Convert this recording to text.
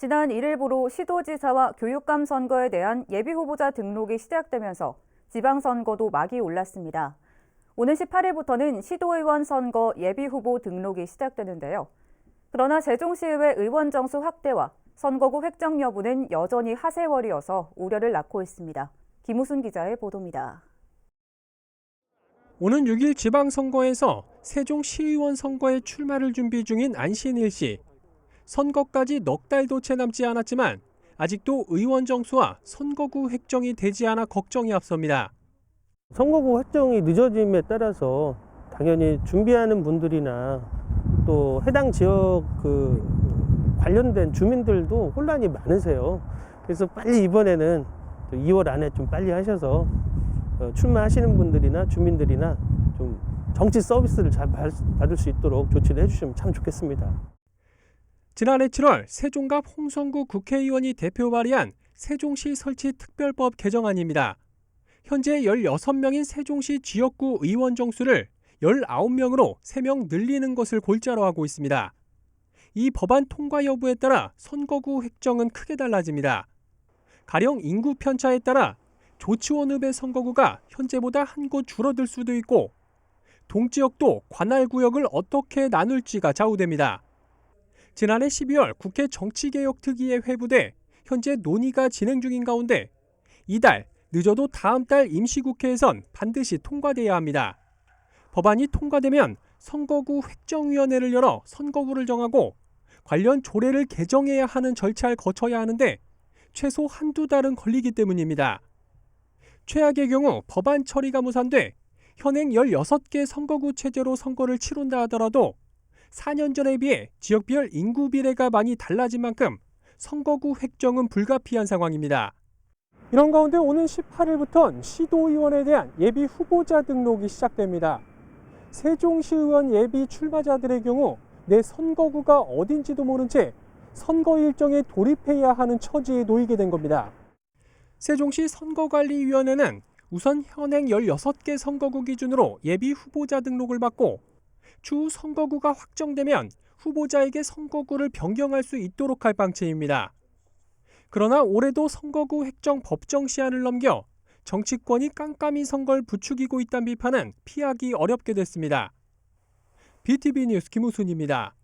지난 1일부로 시도지사와 교육감 선거에 대한 예비후보자 등록이 시작되면서 지방선거도 막이 올랐습니다. 오는 18일부터는 시도의원 선거 예비후보 등록이 시작되는데요. 그러나 세종시의회 의원 정수 확대와 선거구 획정 여부는 여전히 하세월이어서 우려를 낳고 있습니다. 김우순 기자의 보도입니다. 오는 6일 지방선거에서 세종시의원 선거에 출마를 준비 중인 안신일 씨. 선거까지 넉 달도 채 남지 않았지만 아직도 의원 정수와 선거구 획정이 되지 않아 걱정이 앞섭니다. 선거구 획정이 늦어짐에 따라서 당연히 준비하는 분들이나 또 해당 지역 그 관련된 주민들도 혼란이 많으세요. 그래서 빨리 이번에는 2월 안에 좀 빨리 하셔서 어, 출마하시는 분들이나 주민들이나 좀 정치 서비스를 잘 받- 받을 수 있도록 조치를 해주시면 참 좋겠습니다. 지난해 7월 세종갑 홍성구 국회의원이 대표 발의한 세종시 설치 특별법 개정안입니다. 현재 16명인 세종시 지역구 의원 정수를 19명으로 3명 늘리는 것을 골자로 하고 있습니다. 이 법안 통과 여부에 따라 선거구 획정은 크게 달라집니다. 가령 인구 편차에 따라 조치원읍의 선거구가 현재보다 한 곳 줄어들 수도 있고 동지역도 관할 구역을 어떻게 나눌지가 좌우됩니다. 지난해 12월 국회 정치개혁특위에 회부돼 현재 논의가 진행 중인 가운데 이달 늦어도 다음 달 임시국회에선 반드시 통과돼야 합니다. 법안이 통과되면 선거구 획정위원회를 열어 선거구를 정하고 관련 조례를 개정해야 하는 절차를 거쳐야 하는데 최소 한두 달은 걸리기 때문입니다. 최악의 경우 법안 처리가 무산돼 현행 16개 선거구 체제로 선거를 치른다 하더라도 4년 전에 비해 지역별 인구 비례가 많이 달라진 만큼 선거구 획정은 불가피한 상황입니다. 이런 가운데 오는 18일부터 시도의원에 대한 예비 후보자 등록이 시작됩니다. 세종시의원 예비 출마자들의 경우 내 선거구가 어딘지도 모른 채 선거 일정에 돌입해야 하는 처지에 놓이게 된 겁니다. 세종시 선거관리위원회는 우선 현행 16개 선거구 기준으로 예비 후보자 등록을 받고 추후 선거구가 확정되면 후보자에게 선거구를 변경할 수 있도록 할 방침입니다. 그러나 올해도 선거구 획정 법정 시한을 넘겨 정치권이 깜깜이 선거를 부추기고 있다는 비판은 피하기 어렵게 됐습니다. BTV 뉴스 김우순입니다.